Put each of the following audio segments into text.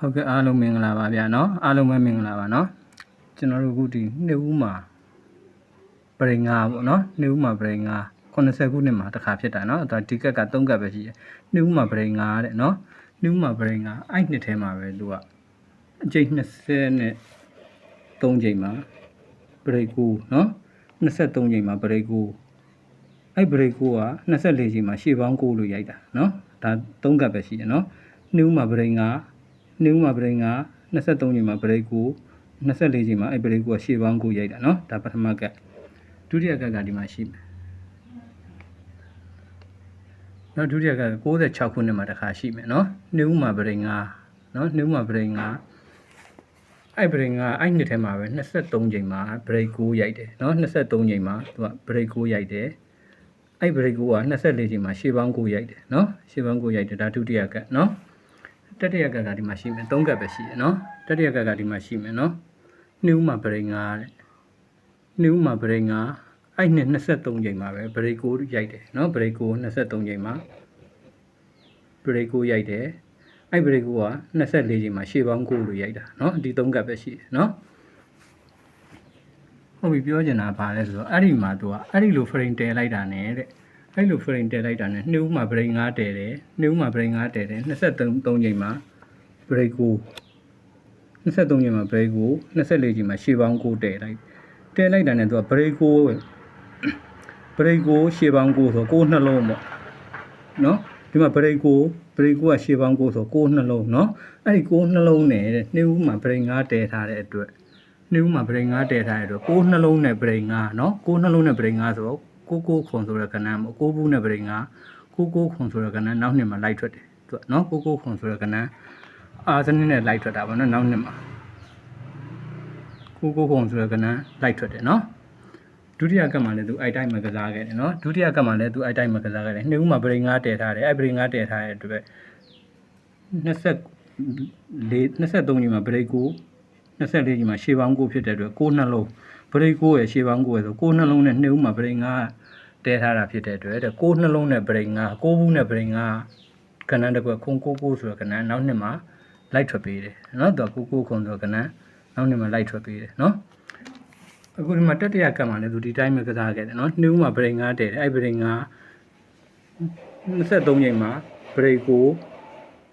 ဟုတ်ကဲ့အားလုံးမင်္ဂလာပါဗျာเนาะအားလုံးပဲမင်္ဂလာပါเนาะကျွန်တော်တို့အခုဒီနှစ်ဦးမှာပရိငါပေါ့เนาะနှစ်ဦးမှာပရိငါ80ခုနှစ်မှာတစ်ခါဖြစ်တာเนาะဒါဒီကက်က3ကက်ပဲရှိတယ်နှစ်ဦးမှာပရိငါတဲ့เนาะနှစ်ဦးမှာပရိငါအဲ့နှစ်ထဲမှာပဲသူကအကျိတ်20နဲ့3ချိန်မှာပရိကူเนาะ23ချိန်မှာပရိကူအဲ့ပရိကူက24ချိန်မှာရှေ့ပေါင်း9လို့ရိုက်တာเนาะဒါ3ကက်ပဲရှိတယ်เนาะနှစ်ဦးမှာပရိငါ နှင်းဦးမှာဘရိတ်က23ချိန်မှာဘရိတ်ကို24ချိန်မှာအဲ့ဘရိတ်ကိုရှေ့ပေါင်းကိုရိုက်တာเนาะဒါပထမကတ်ဒုတိယကတ်ကဒီမှာရှိမယ်နောက်ဒုတိယကတ်က66ခုနှစ်မှာတစ်ခါရှိမယ်เนาะနှင်းဦးမှာဘရိတ်ကเนาะနှင်းဦးမှာဘရိတ်ကအဲ့ဘရိတ်ကအဲ့နှစ်ထဲမှာပဲ23ချိန်မှာဘရိတ်ကိုရိုက်တယ်เนาะ23ချိန်မှာသူကဘရိတ်ကိုရိုက်တယ်အဲ့ဘရိတ်ကိုက24ချိန်မှာရှေ့ပေါင်းကိုရိုက်တယ်เนาะရှေ့ပေါင်းကိုရိုက်တယ်ဒါဒုတိယကတ်เนาะ တတိယကကဒီမှာရှိမယ်၃ကပ်ပဲရှိတယ်နော်တတိယကကဒီမှာရှိမယ်နော်နှူးမှာဗရိတ်ငါတဲ့နှူးမှာဗရိတ်ငါအဲ့နဲ့23ချိန်မှာပဲဗရိတ်ကိုရိုက်တယ်နော်ဗရိတ်ကို23ချိန်မှာဗရိတ်ကိုရိုက်တယ်အဲ့ဗရိတ်ကိုက24ချိန်မှာရှေ့ပေါင်းကိုလို့ရိုက်တာနော်ဒီ၃ကပ်ပဲရှိတယ်နော်ဟုတ်ပြီပြောချင်တာဗာလဲဆိုတော့အဲ့ဒီမှာသူကအဲ့ဒီလို frame တည်လိုက်တာနဲ့တဲ့ အဲ့လို frame တက်လိုက်တာနဲ့နှူးမှာ break 9တဲတယ်နှူးမှာ break 9တဲတယ်23 3ချိန်မှာ break ကို23ချိန်မှာ break ကို24ချိန်မှာရှေ့ပေါင်းကိုတဲလိုက်တဲလိုက်တာနဲ့သူက break ကို break ကိုရှေ့ပေါင်းကိုဆိုကိုနှလုံးပေါ့နော်ဒီမှာ break ကို break ကိုကရှေ့ပေါင်းကိုဆိုကိုနှလုံးနော်အဲ့ဒီကိုနှလုံးနဲ့တဲ့နှူးမှာ break 9တဲထားတဲ့အတွက်နှူးမှာ break 9တဲထားတဲ့အတွက်ကိုနှလုံးနဲ့ break 9နော်ကိုနှလုံးနဲ့ break 9ဆိုတော့ ကိုကိုခွန်ဆိုတဲ့ကဏ္ဍမှာကိုဘူးနဲ့ပရိငါကိုကိုခွန်ဆိုတဲ့ကဏ္ဍနောက်နှစ်မှာလိုက်ထွက်တယ်သူကနော်ကိုကိုခွန်ဆိုတဲ့ကဏ္ဍအာစနစ်နဲ့လိုက်ထွက်တာပေါ့နော်နောက်နှစ်မှာကိုကိုခွန်ဆိုတဲ့ကဏ္ဍလိုက်ထွက်တယ်နော်ဒုတိယကပ်မှာလည်းသူအိုက်တိုင်းမှာကစားခဲ့တယ်နော်ဒုတိယကပ်မှာလည်းသူအိုက်တိုင်းမှာကစားခဲ့တယ်နှစ်ဦးမှာပရိငါတည်ထားတယ်အဲ့ပရိငါတည်ထားတဲ့အတွက်24 23ညီမှာပရိကို24ညီမှာရှေးပေါင်းကိုဖြစ်တဲ့အတွက်ကိုနှလုံးပရိကိုရဲ့ရှေးပေါင်းကိုရဲ့ဆိုကိုနှလုံးနဲ့နှစ်ဦးမှာပရိငါ တဲထားတာဖြစ်တဲ့အတွက်တဲ့ကိုနှလုံးနဲ့ပရိငါကိုဘူးနဲ့ပရိငါကဏ္ဍတစ်ခုခုံကိုကိုဆိုတဲ့ကဏ္ဍနောက်နှစ်မှာလိုက်ထွက်ပေးတယ်နော်သူကကိုကိုခုံဆိုတဲ့ကဏ္ဍနောက်နှစ်မှာလိုက်ထွက်ပေးတယ်နော်အခုဒီမှာတတိယကံမှာလည်းသူဒီတိုင်းပဲကစားခဲ့တယ်နော်နှစ်ဦးမှာပရိငါတဲတယ်အဲ့ပရိငါ23ချိန်မှာပရိကို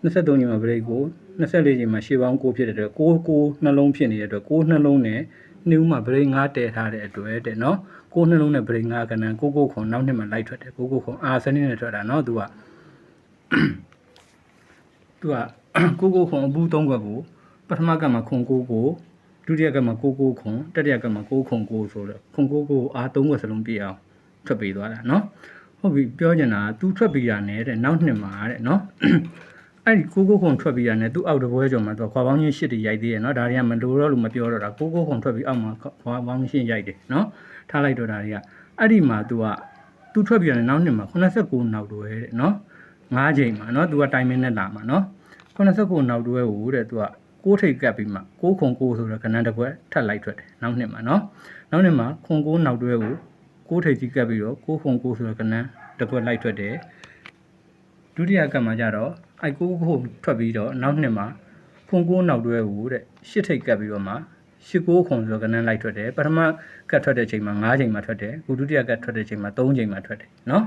23ချိန်မှာပရိကို24ချိန်မှာရှေ့ပေါင်း6ဖြစ်တဲ့အတွက်6 6နှလုံးဖြစ်နေတဲ့အတွက်6နှလုံးနဲ့နှူးမှာဗရိတ်9တည်ထားတဲ့အတွက်တဲ့နော်ကိုနှလုံးနဲ့ဗရိတ်9ကဏ္ဍကိုကိုခွန်နောက်နှစ်မှာလိုက်ထွက်တယ်ကိုကိုခွန်အာစနစ်နဲ့ထွက်တာနော်သူကသူကကိုကိုခွန်အပူ3ခွက်ကိုပထမကမှာခွန်ကိုကိုဒုတိယကမှာကိုကိုခွန်တတိယကမှာကိုခွန်ကိုဆိုတော့ခွန်ကိုကိုအာ3ခွက်စလုံးပြည့်အောင်ထွက်ပေးသွားတာနော်ဟုတ်ပြီပြောချင်တာက तू ထွက်ပြီးတာနဲ့တဲ့နောက်နှစ်မှာတဲ့နော် အဲ့ဒီကိုကိုခုံထွက်ပြီးတာနဲ့သူ့အောက်တပွဲကျော်မှာသူခွာပေါင်းချင်းရှစ်တွေရိုက်သေးတယ်နော်ဒါတွေကမလိုတော့လို့မပြောတော့တာကိုကိုခုံထွက်ပြီးအောက်မှာခွာပေါင်းချင်းရိုက်တယ်နော်ထားလိုက်တော့တာတွေကအဲ့ဒီမှာသူကသူထွက်ပြီးတာနဲ့နောက်နှစ်မှာ89နောက်တွဲတဲ့နော်၅ချိန်မှာနော်သူကတိုင်မင်းနဲ့လာမှာနော်89နောက်တွဲကိုတဲ့သူကကိုးထိတ်ကပ်ပြီးမှကိုးခုံကိုးဆိုတော့ကဏ္ဍတစ်ခွက်ထပ်လိုက်ထွက်တယ်နောက်နှစ်မှာနော်နောက်နှစ်မှာခုံကိုးနောက်တွဲကိုကိုးထိတ်ကြီးကပ်ပြီးတော့ကိုးခုံကိုးဆိုတော့ကဏ္ဍတစ်ခွက်လိုက်ထွက်တယ်ဒုတိယကပ်မှာကျတော့ အိုက်ကိုကိုထွက်ပြီးတော့နောက်နှစ်မှာဖုန်ကိုနောက်တွဲကိုတဲ့ရှစ်ထိတ်ကပ်ပြီးတော့မှရှစ်ကိုခုံဆိုတော့ကနန်းလိုက်ထွက်တယ်ပထမကတ်ထွက်တဲ့ချိန်မှာ9ချိန်မှာထွက်တယ်အခုဒုတိယကတ်ထွက်တဲ့ချိန်မှာ3ချိန်မှာထွက်တယ်နော်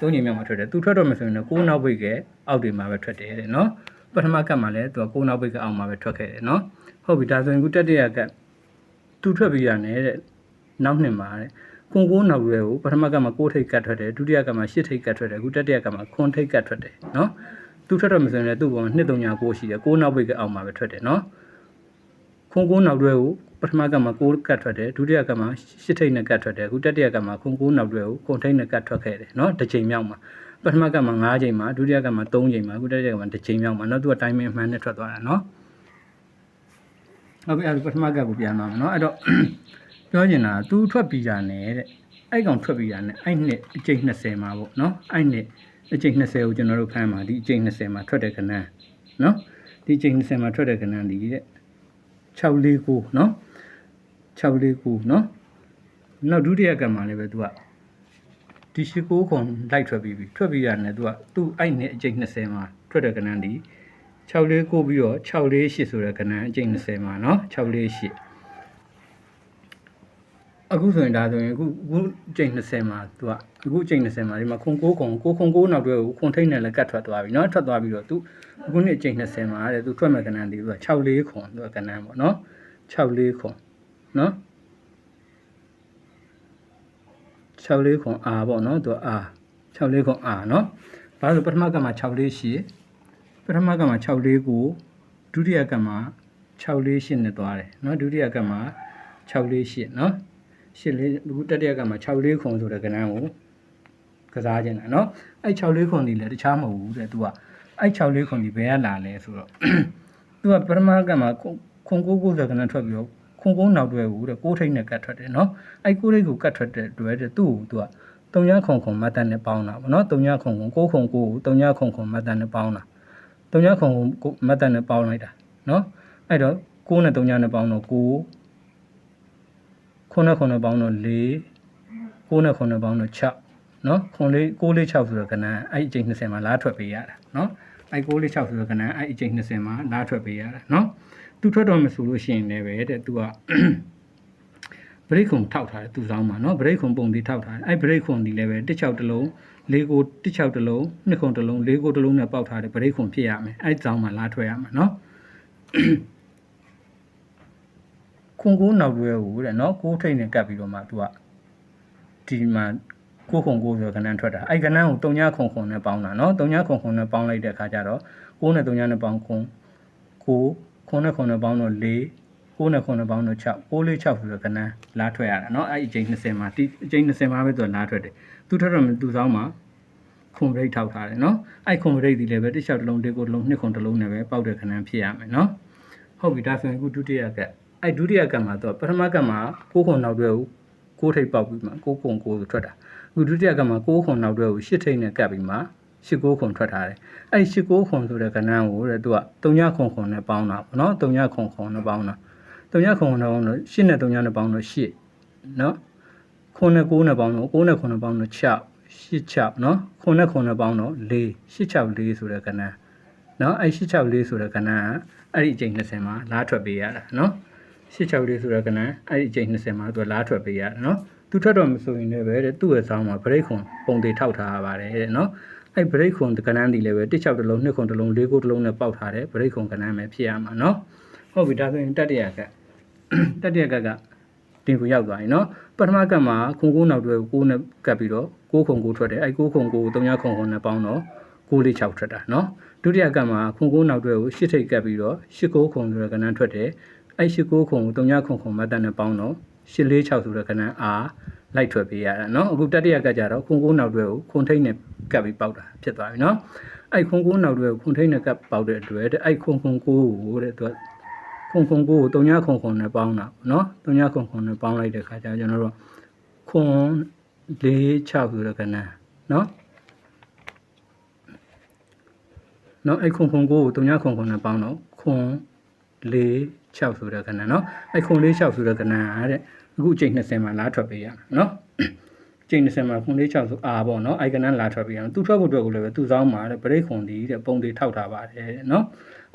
3ချိန်မြောက်မှာထွက်တယ်သူထွက်တော့မှဆိုရင်တော့ကိုနောက်ဘိတ်ကအောက်တွေမှာပဲထွက်တယ်တဲ့နော်ပထမကတ်မှာလည်းသူကကိုနောက်ဘိတ်ကအောက်မှာပဲထွက်ခဲ့တယ်နော်ဟုတ်ပြီဒါဆိုရင်ခုတတိယကတ်သူထွက်ပြီးရတယ်တဲ့နောက်နှစ်မှာတဲ့ခွန်ကိုနောက်ရွယ်ကိုပထမကမှာ6ထိတ်ကတ်ထွက်တယ်ဒုတိယကမှာ8ထိတ်ကတ်ထွက်တယ်အခုတတိယကမှာခွန်ထိတ်ကတ်ထွက်တယ်နော် သူထွက်တော့မစင်လဲသူ့ပေါ်မှာနှစ်သုံးညာကိုရှိတယ်ကိုးနောက်ဘိတ်ကအောက်မှာပဲထွက်တယ်နော်ခွန်ကိုးနောက်တွဲကိုပထမကမှာကိုးကတ်ထွက်တယ်ဒုတိယကမှာရှစ်ထိတ်နဲ့ကတ်ထွက်တယ်အခုတတိယကမှာခွန်ကိုးနောက်တွဲကိုခွန်ထိတ်နဲ့ကတ်ထွက်ခဲ့တယ်နော်တစ်ချိန်မြောက်မှာပထမကမှာ9ချိန်မှာဒုတိယကမှာ3ချိန်မှာအခုတတိယကမှာတစ်ချိန်မြောက်မှာနော်သူကတိုင်းမင်းမှန်နဲ့ထွက်သွားတာနော်ဟုတ်ပြီအဲ့ဒါပထမကကိုပြန်သွားမှာနော်အဲ့တော့ပြောချင်တာသူထွက်ပြီးတာနဲ့တဲ့အဲ့ကောင်ထွက်ပြီးတာနဲ့အဲ့နှစ်အကျိတ်20မှာပေါ့နော်အဲ့နှစ် အချိန်20ကိုကျွန်တော်တို့ဖမ်းပါဒီအချိန်20မှာထွက်တဲ့ခဏနော်ဒီအချိန်20မှာထွက်တဲ့ခဏဒီတဲ့649နော်649နော်နောက်ဒုတိယကံမှာလည်းပဲသူကဒီရှိကိုခုံလိုက်ထွက်ပြီးပြီထွက်ပြီးရတယ်သူကသူ့အဲ့နဲ့အချိန်20မှာထွက်တဲ့ခဏဒီ649ပြီးတော့648ဆိုတဲ့ခဏအချိန်20မှာနော်648 အခုဆိုရင်ဒါဆိုရင်အခုအခုကျိန်20မှာသူကအခုကျိန်20မှာဒီမှာခွန်6ခွန်6ခွန်6နောက်တွဲကိုခွန်ထိတ်နဲ့လည်းကတ်ထွက်သွားပြီเนาะထွက်သွားပြီးတော့သူအခုနှစ်ကျိန်20မှာတဲ့သူထွက်မဲ့ကဏ္ဍဒီသူက6လေးခွန်သူကကဏ္ဍပေါ့เนาะ6လေးခွန်เนาะ6လေးခွန်အာပေါ့เนาะသူကအာ6လေးခွန်အာเนาะဘာလို့ပထမကမှာ6လေးရှိပထမကမှာ6လေးကိုဒုတိယကမှာ6လေး8နဲ့သွားတယ်เนาะဒုတိယကမှာ6လေး8เนาะ ၈လေးအခုတက်တဲ့ကမှာ6လေးခွန်ဆိုတဲ့ကဏ္ဍကိုကစားခြင်းလားနော်အဲ့6လေးခွန်ဒီလည်းတခြားမဟုတ်ဘူးတဲ့သူကအဲ့6လေးခွန်ဒီဘယ်ကလာလဲဆိုတော့သူကပထမကံမှာခွန်ကိုကိုဆိုကဏ္ဍထွက်ပြီးတော့ခွန်ကိုနောက်တွဲဘူးတဲ့ကိုထိတ်နဲ့ကတ်ထွက်တယ်နော်အဲ့ကိုထိတ်ကိုကတ်ထွက်တဲ့တွဲတဲ့သူ့ကိုသူကတုံညာခွန်ခွန်မတ်တန်နဲ့ပေါင်းတာပေါ့နော်တုံညာခွန်ခွန်ကိုခွန်ကိုကိုတုံညာခွန်ခွန်မတ်တန်နဲ့ပေါင်းတာတုံညာခွန်ကိုမတ်တန်နဲ့ပေါင်းလိုက်တာနော်အဲ့တော့ကိုနဲ့တုံညာနဲ့ပေါင်းတော့ကို 9 9ပေါင်းတော့4 9 9ပေါင်းတော့6နော်9 4 9 4 6ဆိုတော့ကဏ္ဍအဲ့အကျိန်20မှာလားထွက်ပေးရတာနော်အဲ့9 4 6ဆိုတော့ကဏ္ဍအဲ့အကျိန်20မှာလားထွက်ပေးရတာနော်သူထွက်တော့မဆိုလို့ရှိရင်လည်းပဲတဲ့သူကဘရိတ်ခုံထောက်ထားတယ်သူဆောင်မှာနော်ဘရိတ်ခုံပုံတီထောက်ထားတယ်အဲ့ဘရိတ်ခုံဒီလည်းပဲတစ်ချောက်တစ်လုံးလေးကိုတစ်ချောက်တစ်လုံးနှစ်ခုံတစ်လုံးလေးကိုတစ်လုံးနဲ့ပေါက်ထားတယ်ဘရိတ်ခုံဖြစ်ရမယ်အဲ့ဆောင်မှာလားထွက်ရမှာနော် ခွန်ကိုးနောက်တွဲကိုတဲ့နော်ကိုးထိတ်နဲ့ကပ်ပြီးတော့မှသူကဒီမှာကိုခုံကိုဆိုကဏ္ဍထွက်တာအဲ့ကဏ္ဍကိုတုံညာခုံခုံနဲ့ပေါင်းတာနော်တုံညာခုံခုံနဲ့ပေါင်းလိုက်တဲ့အခါကျတော့ကိုးနဲ့တုံညာနဲ့ပေါင်းခုံကိုးခုံနဲ့ခုံနဲ့ပေါင်းတော့၄ကိုးနဲ့ခုံနဲ့ပေါင်းတော့6ကိုးလေး6ဆိုတော့ကဏ္ဍလာထွက်ရတာနော်အဲ့အချိန်20မှာဒီအချိန်20မှာပဲသူကလာထွက်တယ်သူထွက်တော့သူဆောင်မှာခွန်ဘရိတ်ထောက်ထားတယ်နော်အဲ့ခွန်ဘရိတ်ဒီလည်းပဲတစ်လျှောက်တစ်လုံးတစ်ကိုတစ်လုံးနှစ်ခုံတစ်လုံးနဲ့ပဲပေါက်တဲ့ကဏ္ဍဖြစ်ရမယ်နော်ဟုတ်ပြီဒါဆိုရင်အခုဒုတိယကက် အဲ့ဒုတိယကမှာတော့ပထမကမှာ6ခွန်နောက်တွဲကို6ထိပ်ပေါက်ပြီးမှ6ခွန်6ဆိုထွက်တာအခုဒုတိယကမှာ6ခွန်နောက်တွဲကို8ထိပ်နဲ့ကပ်ပြီးမှရှစ်ကိုခွန်ထွက်ထားတယ်အဲ့ရှစ်ကိုခွန်ဆိုတဲ့ကဏ္ဍကိုတဲ့သူက3ညခွန်ခွန်နဲ့ပေါင်းတာပေါ့နော်3ညခွန်ခွန်နဲ့ပေါင်းတာ3ညခွန်ခွန်နဲ့ပေါင်းတော့8နဲ့3ညနဲ့ပေါင်းတော့8နော်ခွန်နဲ့9နဲ့ပေါင်းတော့9နဲ့9နဲ့ပေါင်းတော့6 8 6နော်ခွန်နဲ့ခွန်နဲ့ပေါင်းတော့4 8 6 4ဆိုတဲ့ကဏ္ဍနော်အဲ့8 6 4ဆိုတဲ့ကဏ္ဍကအဲ့ဒီအချိန်20မှာလားထွက်ပေးရတာနော် 8 6 4ဆိုတဲ့ကဏ္ဍအဲ့ဒီအချိန်20မှာသူကလားထွက်ပေးရတာနော်သူထွက်တော့မဆိုရင်လည်းပဲတဲ့သူ့ရဲ့ဆောင်းမှာဗရိတ်ခွန်ပုံသေးထောက်ထားရပါတယ်တဲ့နော်အဲ့ဗရိတ်ခွန်ကဏ္ဍဒီလည်းပဲတစ်ချောက်တစ်လုံးနှစ်ခွန်တစ်လုံးလေးကိုတစ်လုံးနဲ့ပေါက်ထားတယ်ဗရိတ်ခွန်ကဏ္ဍပဲဖြစ်ရမှာနော်ဟုတ်ပြီဒါဆိုရင်တတိယကတတိယကကတင်ကိုရောက်သွားပြီနော်ပထမကမှာခုံကိုနောက်တွဲကိုကိုနဲ့ကပ်ပြီးတော့ကိုခုံကိုထွက်တယ်အဲ့ကိုခုံကို၃ညခုံခုံနဲ့ပေါင်းတော့ကိုလေး6ထွက်တာနော်ဒုတိယကမှာခုံကိုနောက်တွဲကို၈ထိတ်ကပ်ပြီးတော့၈ကိုခုံဆိုတဲ့ကဏ္ဍထွက်တယ် အဲ့၈ကိုခုံကို၃ညခုံခုံမတ်တန်နဲ့ပေါင်းတော့၈လေး6ဆိုတဲ့ကဏ္ဍအာလိုက်ထွက်ပေးရတာเนาะအခုတတိယကကြတော့ခုံကိုနောက်တွဲကိုခုံထိတ်နဲ့ကပ်ပြီးပေါက်တာဖြစ်သွားပြီเนาะအဲ့ခုံကိုနောက်တွဲကိုခုံထိတ်နဲ့ကပ်ပေါက်တဲ့အတွက်တဲ့အဲ့ခုံခုံကိုကိုတဲ့သူခုံခုံကိုကိုတုံညာခုံခုံနဲ့ပေါင်းတာเนาะတုံညာခုံခုံနဲ့ပေါင်းလိုက်တဲ့ခါကျကျွန်တော်တို့ခုံ၄6ဆိုတဲ့ကဏ္ဍเนาะเนาะအဲ့ခုံခုံကိုကိုတုံညာခုံခုံနဲ့ပေါင်းတော့ခုံ 4 6ဆိုတဲ့ခဏနော်အဲ့ခုံ4 6ဆိုတဲ့ခဏကတဲ့အခုအချိန်20မှာလာထွက်ပေးရမယ်နော်ကျင်းစင်မှာခွန်လေး6ဆိုအာပေါ့နော်အိုင်ကနန်လာထွက်ပြီးအောင်သူထွက်ဖို့အတွက်ကိုလည်းပဲသူဆောင်မှာတဲ့ဘရိတ်ခွန်ဒီတဲ့ပုံတွေထောက်ထားပါတယ်နော်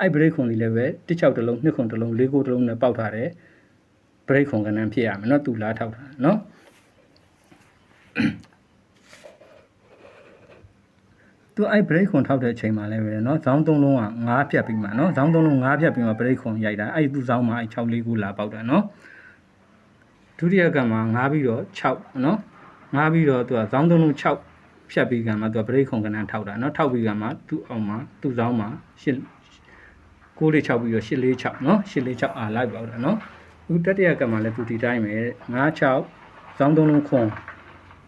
အဲ့ဘရိတ်ခွန်ဒီလည်းပဲတစ်ချောက်တစ်လုံးနှစ်ခွန်တစ်လုံးလေးကိုတစ်လုံးနဲ့ပေါက်ထားတယ်ဘရိတ်ခွန်ကနန်ဖြစ်ရမယ်နော်သူလာထောက်ထားနော် သူအဲ့ဘရိတ်ခွန်ထောက်တဲ့အချိန်မှာလည်းပဲเนาะဇောင်းသုံးလုံးက9ဖြတ်ပြီးမှเนาะဇောင်းသုံးလုံး9ဖြတ်ပြီးမှဘရိတ်ခွန်ရိုက်တာအဲ့သူဇောင်းမှာအဲ့6လေးကိုလာပေါက်တာเนาะဒုတိယကမှာ9ပြီးတော့6เนาะငားပြီးတော့သူကဇောင်းသုံးလုံး6ဖြတ်ပြီးကမှသူကဘရိတ်ခုံကနန်းထောက်တာเนาะထောက်ပြီးကမှသူ့အောင်မှာသူ့ဇောင်းမှာ8 6လေး6ပြီးတော့8လေး6เนาะ8လေး6အာလိုက်ပါတော့เนาะသူတတိယကမှလည်းသူဒီတိုင်းပဲ9 6ဇောင်းသုံးလုံးခွန်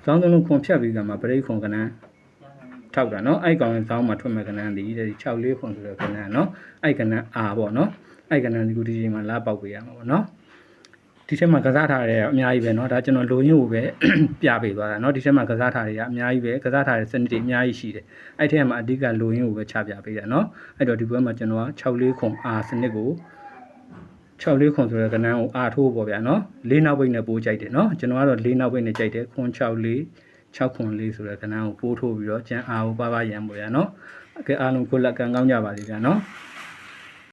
ဇောင်းသုံးလုံးခွန်ဖြတ်ပြီးကမှဘရိတ်ခုံကနန်း ထောက်တာနော်အဲ့ကောင်ရဲ့ဇောင်းမှာထွက်မဲ့ကဏ္ဍဒီ6လေးဖွင့်ဆိုတဲ့ကဏ္ဍနော်အဲ့ကဏ္ဍ R ပေါ့နော်အဲ့ကဏ္ဍဒီကိုဒီချိန်မှာလာပေါက်ပေးရမှာပေါ့နော်ဒီထဲမှာကစားထားတဲ့အများကြီးပဲเนาะဒါကျွန်တော်လိုရင်းကိုပဲပြပေးသွားတာเนาะဒီထဲမှာကစားထားတွေကအများကြီးပဲကစားထားတဲ့စနစ်တွေအများကြီးရှိတယ်အဲ့ထဲမှာအဓိကလိုရင်းကိုပဲချပြပေးတာเนาะအဲ့တော့ဒီဘက်မှာကျွန်တော်က64ခွန် R စနစ်ကို64ခွန်ဆိုတဲ့ကဏ္ဍကို R ထိုးပေါ့ဗျာเนาะ၄နောက်ပိတ်နဲ့ပိုးကြိုက်တယ်เนาะကျွန်တော်ကတော့၄နောက်ပိတ်နဲ့ကြိုက်တယ်ခွန်64 604ဆိုတဲ့ကဏ္ဍကိုပို့ထိုးပြီးတော့ကျန်အားကိုပါပါရန်ပေါ့ဗျာနော်အကဲအားလုံးကိုလက်ကန်ကောင်းကြပါလိမ့်ဗျာနော်